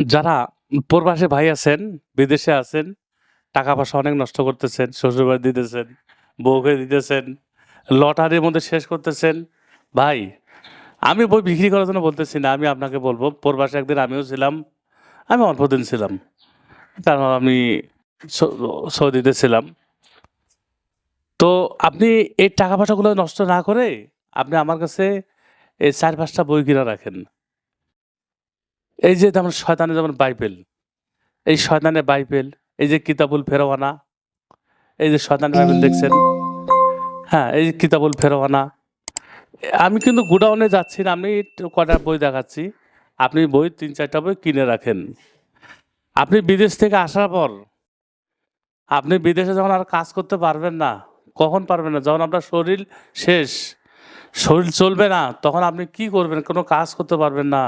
যারা প্রবাসী ভাই আছেন, বিদেশে আছেন, টাকা পয়সা অনেক নষ্ট করতেছেন, শ্বশুরবাড়ি দিতেছেন, বউকে দিতেছেন, লটারির মধ্যে শেষ করতেছেন। ভাই, আমি বই বিক্রি করার জন্য বলতেছি না। আমি আপনাকে বলব, প্রবাসে একদিন আমিও ছিলাম। আমি অল্প দিন ছিলাম। কারণ আমি সৌদিতে ছিলাম। তো আপনি এই টাকা পয়সাগুলো নষ্ট না করে আপনি আমার কাছে এই চার পাঁচটা বই কিনে রাখেন। এই যে যেমন শয়তানের যেমন বাইবেল, এই শয়তানের বাইবেল, এই যে কিতাবুল ফেরওয়ানা, এই যে শয়তানের বাইবেল দেখছেন? হ্যাঁ, এই কিতাবুল ফেরওয়ানা। এ আমি কিন্তু গোডাউনে যাচ্ছি না। আমি কটা বই দেখাচ্ছি। আপনি বই তিন চারটা বই কিনে রাখেন। আপনি বিদেশ থেকে আসার পর আপনি বিদেশে যখন আর কাজ করতে পারবেন না, কখন পারবেন না? যখন আপনার শরীর শেষ, শরীর চলবে না, তখন আপনি কি করবেন? কোনো কাজ করতে পারবেন না।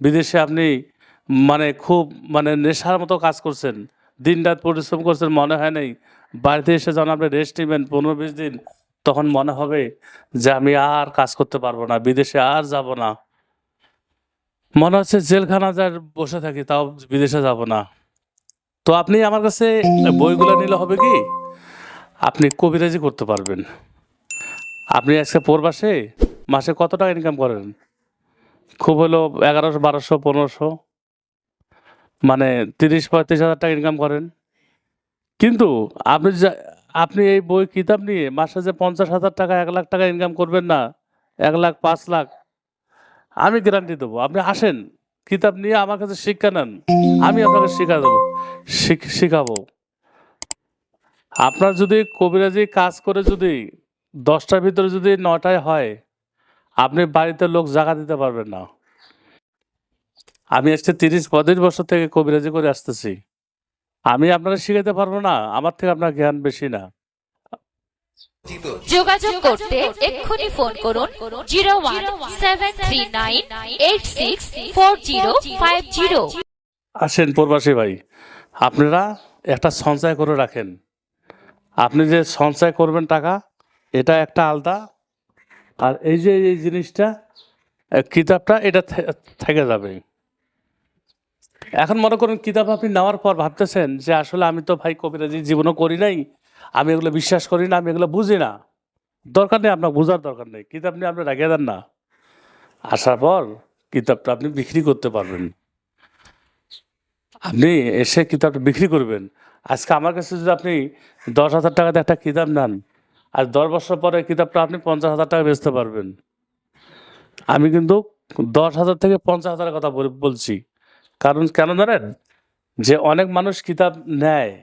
বিদেশে আপনি মানে খুব মানে নেশার মতো কাজ করছেন। দিনরাত পরিশ্রম করছেন, মনে হয় নাই। বাড়িতে এসে যখন আপনি রেস্ট নেবেন পনেরো বিশ দিন, তখন মনে হবে যে আমি আর কাজ করতে পারব না। বিদেশে আর যাব না। মনে হচ্ছে জেলখানা যার বসে থাকি, তাও বিদেশে যাব না। তো আপনি আমার কাছে বইগুলো নিলে হবে কি? আপনি কবিরাজি করতে পারবেন। আপনি আজকে প্রবাসে মাসে কত টাকা ইনকাম করেন? খুব হলো এগারোশো বারোশো পনেরোশো মানে ৩০-৩৫ হাজার টাকা ইনকাম করেন। কিন্তু আপনি আপনি এই বই কিতাব নিয়ে মাসে যে ৫০,০০০ টাকা, ১,০০,০০০ টাকা ইনকাম করবেন না, এক লাখ পাঁচ লাখ আমি গ্যারান্টি দেবো। আপনি আসেন, কিতাব নিয়ে আমার কাছে শিক্ষা নেন। আমি আপনাকে শিখা দেবো শিখ শিখাবো। আপনার যদি কবিরাজি কাজ করে যদি দশটার ভিতরে যদি নটায় হয়, আপনি বাড়িতে লোক জাগা দিতে পারবেন না। আমি আজকে ৩০-৩৫ বছর থেকে কবিরাজি করে আসতেছি। আমি আপনারে শিখাতে পারব না। আমার থেকে আপনার জ্ঞান বেশি না। যোগাযোগ করতে এক্ষুনি ফোন করুন zero one seven three nine eight six four zero five zero আসেন প্রবাসী ভাই, আপনারা একটা সঞ্চয় করে রাখেন। আপনি যে সঞ্চয় করবেন টাকা, এটা একটা আলাদা। আর এই যে এই জিনিসটা, কিতাবটা এটা থেকে যাবে। এখন মনে করুন কিতাব আপনি নেওয়ার পর ভাবতেছেন যে আসলে আমি তো ভাই কবিরাজি জীবনও করি নাই। আমি এগুলো বিশ্বাস করি না, আমি এগুলো বুঝি না। দরকার নেই আপনার বোঝার দরকার নেই। কিতাব নিয়ে আপনি রেখে দেন না। আসার পর কিতাবটা আপনি বিক্রি করতে পারবেন। আপনি এসে কিতাবটা বিক্রি করবেন। আজকে আমার কাছে যদি আপনি ১০,০০০ টাকা দিয়ে একটা কিতাব নেন, আর ১০ বছর পরে কিতাবটা আপনি পঞ্চাশ হাজার টাকা বেচতে পারবেন। আমি কিন্তু ১০,০০০ থেকে পঞ্চাশ হাজারের কথা বল বলছি। কারণ কেন জানেন? যে অনেক মানুষ কিতাব নেয়,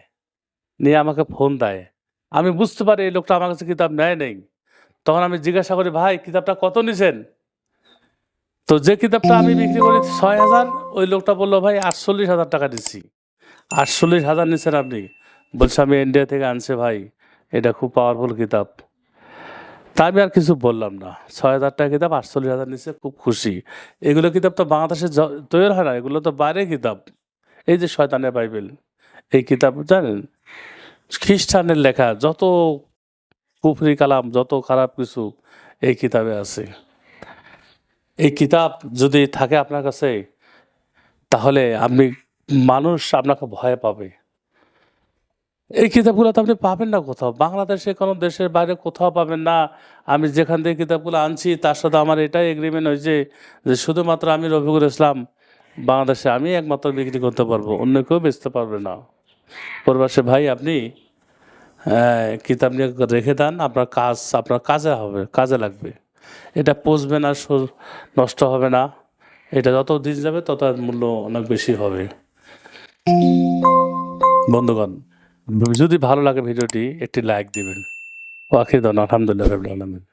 নিয়ে আমাকে ফোন দেয়। আমি বুঝতে পারি এই লোকটা আমার কাছে কিতাব নেয় নেই তখন আমি জিজ্ঞাসা করি, "ভাই কিতাবটা কত নিছেন?" তো যে কিতাবটা আমি বিক্রি করি ৬,০০০ ওই লোকটা বলল "ভাই ৪৮,০০০ টাকা দিছি।" ৪৮,০০০ নিছেন আপনি? বলছে, "আমি ইন্ডিয়া থেকে আনছি ভাই। এটা খুব পাওয়ারফুল কিতাব।" তা আমি আর কিছু বললাম না। ছয় হাজার টাকা কিতাব ৪৮,০০০ নিছে, খুব খুশি। এগুলো কিতাব তো বাংলাদেশে তৈরি হয় না। এগুলো তো বাইরে কিতাব। এই যে শয়তানের বাইবেল, এই কিতাব জানেন? খ্রিস্টানের লেখা যত কুফরি কালাম, যত খারাপ কিছু এই কিতাবে আছে। এই কিতাব যদি থাকে আপনার কাছে, তাহলে আপনি মানুষ আপনাকে ভয় পাবে। এই কিতাবগুলো তো আপনি পাবেন না কোথাও। বাংলাদেশে কোনো দেশের বাইরে কোথাও পাবেন না। আমি যেখান থেকে কিতাবগুলো আনছি তার সাথে আমার এটাই এগ্রিমেন্ট হয়েছে যে শুধুমাত্র আমি রফিকুল ইসলাম বাংলাদেশে আমি একমাত্র বিক্রি করতে পারব। অন্য কেউ বেচতে পারবে না। প্রবাসী ভাই আপনি কিতাব নিয়ে রেখে দেন। আপনার কাজ আপনার কাজে হবে, কাজে লাগবে। এটা পচবে না, নষ্ট হবে না। এটা যত দিন যাবে তত মূল্য অনেক বেশি হবে। বন্ধুগণ, যদি ভালো লাগে ভিডিওটি একটি লাইক দিবেন। ও আখির দন আলহামদুলিল্লাহ আলমিন।